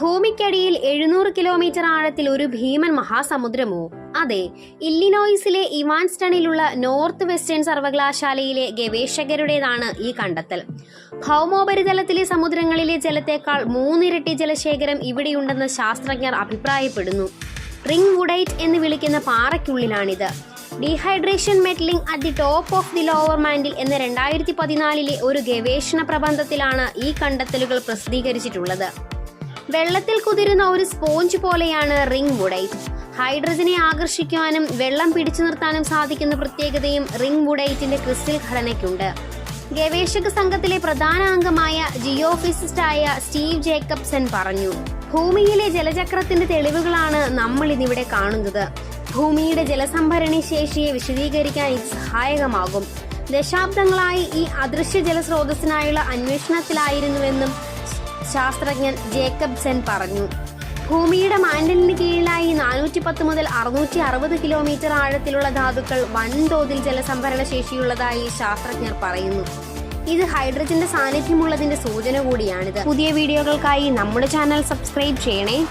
ഭൂമിക്കടിയിൽ എഴുന്നൂറ് കിലോമീറ്റർ ആഴത്തിൽ ഒരു ഭീമൻ മഹാസമുദ്രമോ? അതെ ഇല്ലിനോയിസിലെ ഇവാൻസ്റ്റണിലുള്ള നോർത്ത് വെസ്റ്റേൺ സർവകലാശാലയിലെ ഗവേഷകരുടേതാണ് ഈ കണ്ടെത്തൽ. ഭൗമോപരിതലത്തിലെ സമുദ്രങ്ങളിലെ ജലത്തേക്കാൾ മൂന്നിരട്ടി ജലശേഖരം ഇവിടെയുണ്ടെന്ന് ശാസ്ത്രജ്ഞർ അഭിപ്രായപ്പെടുന്നു. റിംഗ് വുഡൈറ്റ് എന്ന് വിളിക്കുന്ന പാറയ്ക്കുള്ളിലാണിത്. Dehydration melting at the top of the lower mantle എന്ന രണ്ടായിരത്തി പതിനാലിലെ ഒരു ഗവേഷണ പ്രബന്ധത്തിലാണ് ഈ കണ്ടെത്തലുകൾ പ്രസിദ്ധീകരിച്ചിട്ടുള്ളത്. വെള്ളത്തിൽ കുതിരുന്ന ഒരു സ്പോഞ്ച് പോലെയാണ് റിംഗ് വുഡൈറ്റ് ഹൈഡ്രജനെ ആകർഷിക്കുവാനും വെള്ളം പിടിച്ചു നിർത്താനും സാധിക്കുന്ന പ്രത്യേകതയും റിംഗ് വുഡൈറ്റിന്റെ ക്രിസ്റ്റൽ ഘടനയ്ക്കുണ്ട്. ഗവേഷക സംഘത്തിലെ പ്രധാന അംഗമായ ജിയോഫിസിസ്റ്റായ സ്റ്റീവ് ജേക്കബ്സൺ പറഞ്ഞു ഭൂമിയിലെ ജലചക്രത്തിന്റെ തെളിവുകളാണ് നമ്മൾ ഇന്നിവിടെ കാണുന്നത്. ഭൂമിയുടെ ജലസംഭരണി ശേഷിയെ വിശദീകരിക്കാൻ ഇത് സഹായകമാകും. ദശാബ്ദങ്ങളായി ഈ അദൃശ്യ ജലസ്രോതസ്സിനായുള്ള അന്വേഷണത്തിലായിരുന്നുവെന്നും ശാസ്ത്രജ്ഞൻ ജേക്കബ്സൺ പറഞ്ഞു. ഭൂമിയുടെ മാൻഡലിന് കീഴിലായി നാനൂറ്റി പത്ത് മുതൽ അറുന്നൂറ്റി അറുപത് കിലോമീറ്റർ ആഴത്തിലുള്ള ധാതുക്കൾ വൻതോതിൽ ജലസംഭരണ ശേഷിയുള്ളതായി ശാസ്ത്രജ്ഞർ പറയുന്നു. ഇത് ഹൈഡ്രജന്റെ സാന്നിധ്യമുള്ളതിന്റെ സൂചന കൂടിയാണിത്. പുതിയ വീഡിയോകൾക്കായി നമ്മുടെ ചാനൽ സബ്സ്ക്രൈബ് ചെയ്യണേ.